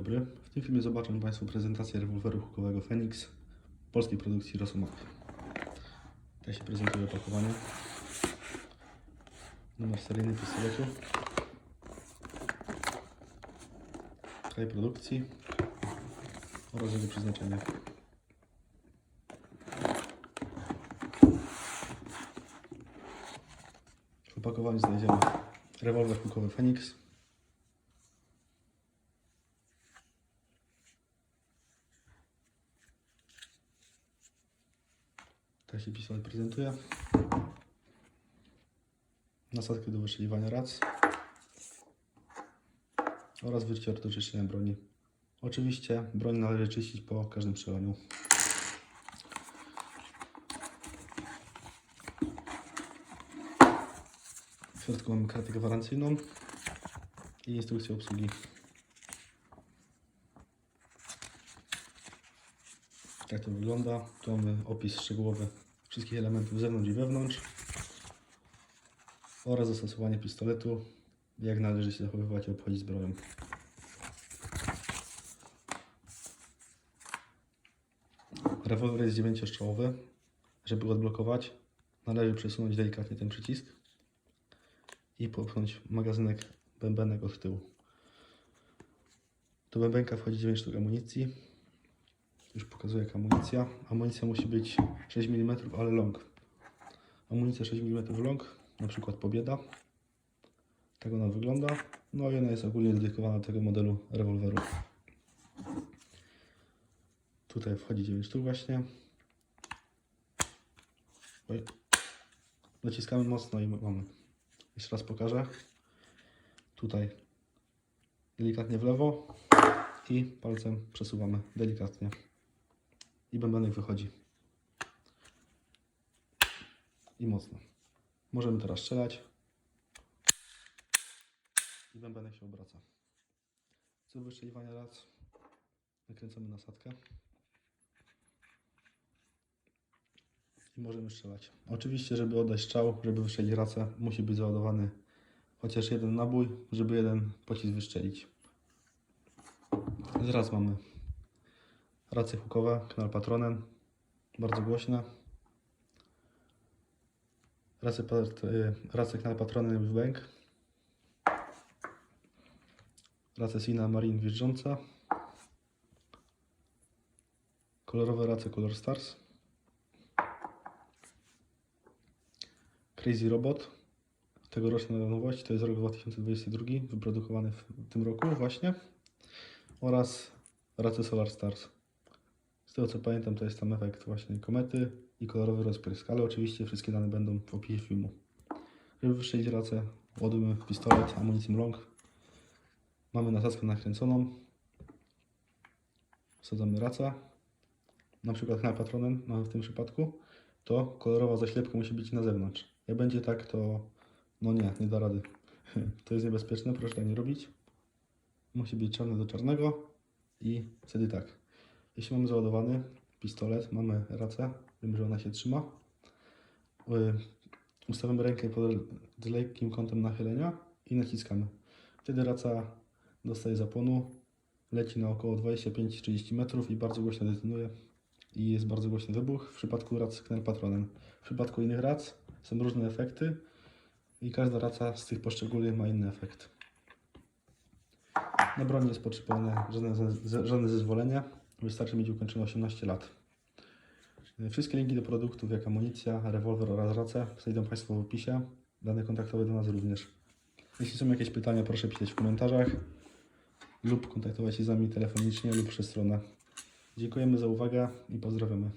Dobry. W tym filmie zobaczą Państwo prezentację rewolweru hukowego Phoenix polskiej produkcji Rosomak. Tak się prezentuje opakowanie. Numer seryjny pistoletu. Kraj produkcji oraz jego przeznaczenie. W opakowaniu znajdziemy rewolwer hukowy Phoenix. Tak się pistolet prezentuje. Nasadkę do wystrzeliwania rac oraz wycier do czyszczenia broni. Oczywiście broń należy czyścić po każdym strzelaniu. W środku mamy kartę gwarancyjną i instrukcję obsługi. Tak to wygląda. Tu mamy opis szczegółowy wszystkich elementów zewnątrz i wewnątrz oraz zastosowanie pistoletu, jak należy się zachowywać i obchodzić zbroją. Rewolwer jest dziewięciostrzałowy. Żeby go odblokować, należy przesunąć delikatnie ten przycisk i popchnąć magazynek bębenek od tyłu. Do bębenka wchodzi 9 sztuk amunicji. Już pokazuję jak amunicja. Amunicja musi być 6 mm, ale long. Amunicja 6 mm long, na przykład Pobieda. Tak ona wygląda. No i ona jest ogólnie dedykowana do tego modelu rewolweru. Tutaj wchodzi 9 sztuk właśnie. Oj. Naciskamy mocno i mamy. Jeszcze raz pokażę. Tutaj delikatnie w lewo i palcem przesuwamy delikatnie. I bębenek wychodzi. I mocno. Możemy teraz strzelać. I bębenek się obraca. Co wystrzeliwania rac nakręcamy nasadkę. I możemy strzelać. Oczywiście, żeby oddać strzał, żeby wystrzelić racę, musi być załadowany chociaż jeden nabój, żeby jeden pocisk wystrzelić. Zaraz mamy racje hukowe, knal patronen, bardzo głośne. Racje, pat- y, racje knal patronen w bęk. Racje Sina Marine wjeżdżąca. Kolorowe racje Color Stars. Crazy Robot. Tegoroczna nowość, to jest rok 2022, wyprodukowany w tym roku właśnie. Oraz racje Solar Stars. Z tego co pamiętam, to jest tam efekt właśnie komety i kolorowy rozprysk, ale oczywiście wszystkie dane będą w opisie filmu. Żeby wystrzelić racę, ładujemy pistolet amunicją long. Mamy nasadzkę nakręconą. Wsadzamy racę. Na przykład na patronem mamy w tym przypadku. To kolorowa zaślepka musi być na zewnątrz. Jak będzie tak, to no nie, nie da rady. To jest niebezpieczne, proszę tak nie robić. Musi być czarny do czarnego i wtedy tak. Jeśli mamy załadowany pistolet, mamy racę, wiemy, że ona się trzyma. Y, Ustawiamy rękę pod z lekkim kątem nachylenia i naciskamy. Wtedy raca dostaje zapłonu, leci na około 25-30 metrów i bardzo głośno detonuje i jest bardzo głośny wybuch. W przypadku rac Patronem. W przypadku innych rac są różne efekty i każda raca z tych poszczególnych ma inny efekt. Na broni jest potrzebne żadne, żadne zezwolenie. Wystarczy mieć ukończone 18 lat. Wszystkie linki do produktów, jak amunicja, rewolwer oraz race, znajdą Państwo w opisie. Dane kontaktowe do nas również. Jeśli są jakieś pytania, proszę pisać w komentarzach lub kontaktować się z nami telefonicznie lub przez stronę. Dziękujemy za uwagę i pozdrawiamy.